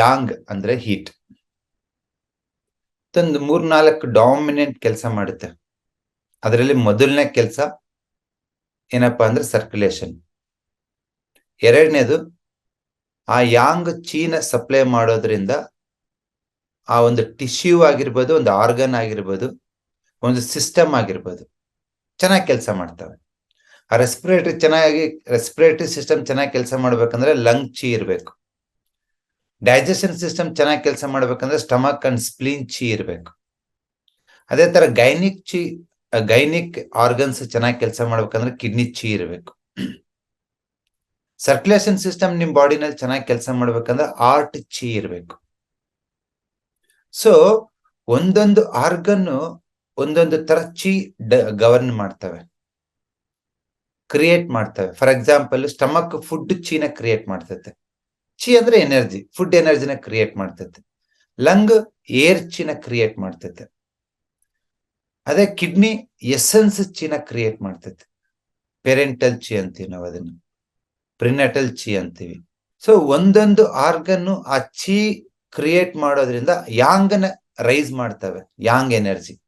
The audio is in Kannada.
ಯಾಂಗ್ ಅಂದ್ರೆ ಹೀಟ್ ಒಂದು ಮೂರ್ನಾಲ್ಕು ಡಾಮಿನೆಂಟ್ ಕೆಲಸ ಮಾಡುತ್ತೆ. ಅದರಲ್ಲಿ ಮೊದಲನೇ ಕೆಲಸ ಏನಪ್ಪಾ ಅಂದ್ರೆ ಸರ್ಕ್ಯುಲೇಷನ್ ಎರಡನೇದು ಆ ಯಾಂಗ್ ಚೀನ ಸಪ್ಲೈ ಮಾಡೋದ್ರಿಂದ ಆ ಒಂದು ಟಿಶ್ಯೂ ಆಗಿರ್ಬೋದು, ಒಂದು ಆರ್ಗನ್ ಆಗಿರ್ಬೋದು, ಒಂದು ಸಿಸ್ಟಮ್ ಆಗಿರ್ಬೋದು. ಚೆನ್ನಾಗಿ ಕೆಲಸ ಮಾಡ್ತವೆ. ಆ ರೆಸ್ಪಿರೇಟರಿ ಚೆನ್ನಾಗಿ ರೆಸ್ಪಿರೇಟರಿ ಸಿಸ್ಟಮ್ ಚೆನ್ನಾಗಿ ಕೆಲಸ ಮಾಡ್ಬೇಕಂದ್ರೆ ಲಂಗ್ ಚಿ ಇರಬೇಕು. ಡೈಜೆಷನ್ ಸಿಸ್ಟಮ್ ಚೆನ್ನಾಗಿ ಕೆಲಸ ಮಾಡ್ಬೇಕಂದ್ರೆ ಸ್ಟಮಕ್ ಅಂಡ್ ಸ್ಪ್ಲೀನ್ ಚಿ ಇರಬೇಕು. ಅದೇ ತರ ಗೈನಿಕ್ ಚಿ ಗೈನಿಕ್ ಆರ್ಗನ್ಸ್ ಚೆನ್ನಾಗಿ ಕೆಲಸ ಮಾಡ್ಬೇಕಂದ್ರೆ ಕಿಡ್ನಿ ಚಿ ಇರಬೇಕು. ಸರ್ಕ್ಯುಲೇಷನ್ ಸಿಸ್ಟಮ್ ನಿಮ್ ಬಾಡಿನಲ್ಲಿ ಚೆನ್ನಾಗಿ ಕೆಲಸ ಮಾಡ್ಬೇಕಂದ್ರೆ ಆರ್ಟ್ ಚಿ ಇರಬೇಕು. ಸೊ ಒಂದೊಂದು ಆರ್ಗನ್ ಒಂದೊಂದು ತರ ಚಿ ಗವರ್ನ್ ಮಾಡ್ತವೆ. ಕ್ರಿಯೇಟ್ ಮಾಡ್ತವೆ. ಫಾರ್ ಎಕ್ಸಾಂಪಲ್ ಸ್ಟಮಕ್ ಫುಡ್ ಚೀನ ಕ್ರಿಯೇಟ್ ಮಾಡ್ತೈತೆ. ಚಿ ಅಂದ್ರೆ ಎನರ್ಜಿ ಫುಡ್ ಎನರ್ಜಿನ ಕ್ರಿಯೇಟ್ ಮಾಡ್ತೈತೆ. ಲಂಗ್ ಏರ್ ಚಿನ ಕ್ರಿಯೇಟ್ ಮಾಡ್ತೈತೆ. ಅದೇ ಕಿಡ್ನಿ ಎಸೆನ್ಸ್ ಚಿನ ಕ್ರಿಯೇಟ್ ಮಾಡ್ತೈತೆ. ಪೆರೆಂಟಲ್ ಚಿ ಅಂತೀವಿ ನಾವು ಅದನ್ನ. ಪ್ರಿನಟಲ್ ಚಿ ಅಂತೀವಿ. ಸೊ ಒಂದೊಂದು ಆರ್ಗನ್ ಆ ಚಿ ಕ್ರಿಯೇಟ್ ಮಾಡೋದ್ರಿಂದ ಯಾಂಗನ ರೈಸ್ ಮಾಡ್ತವೆ. Yang energy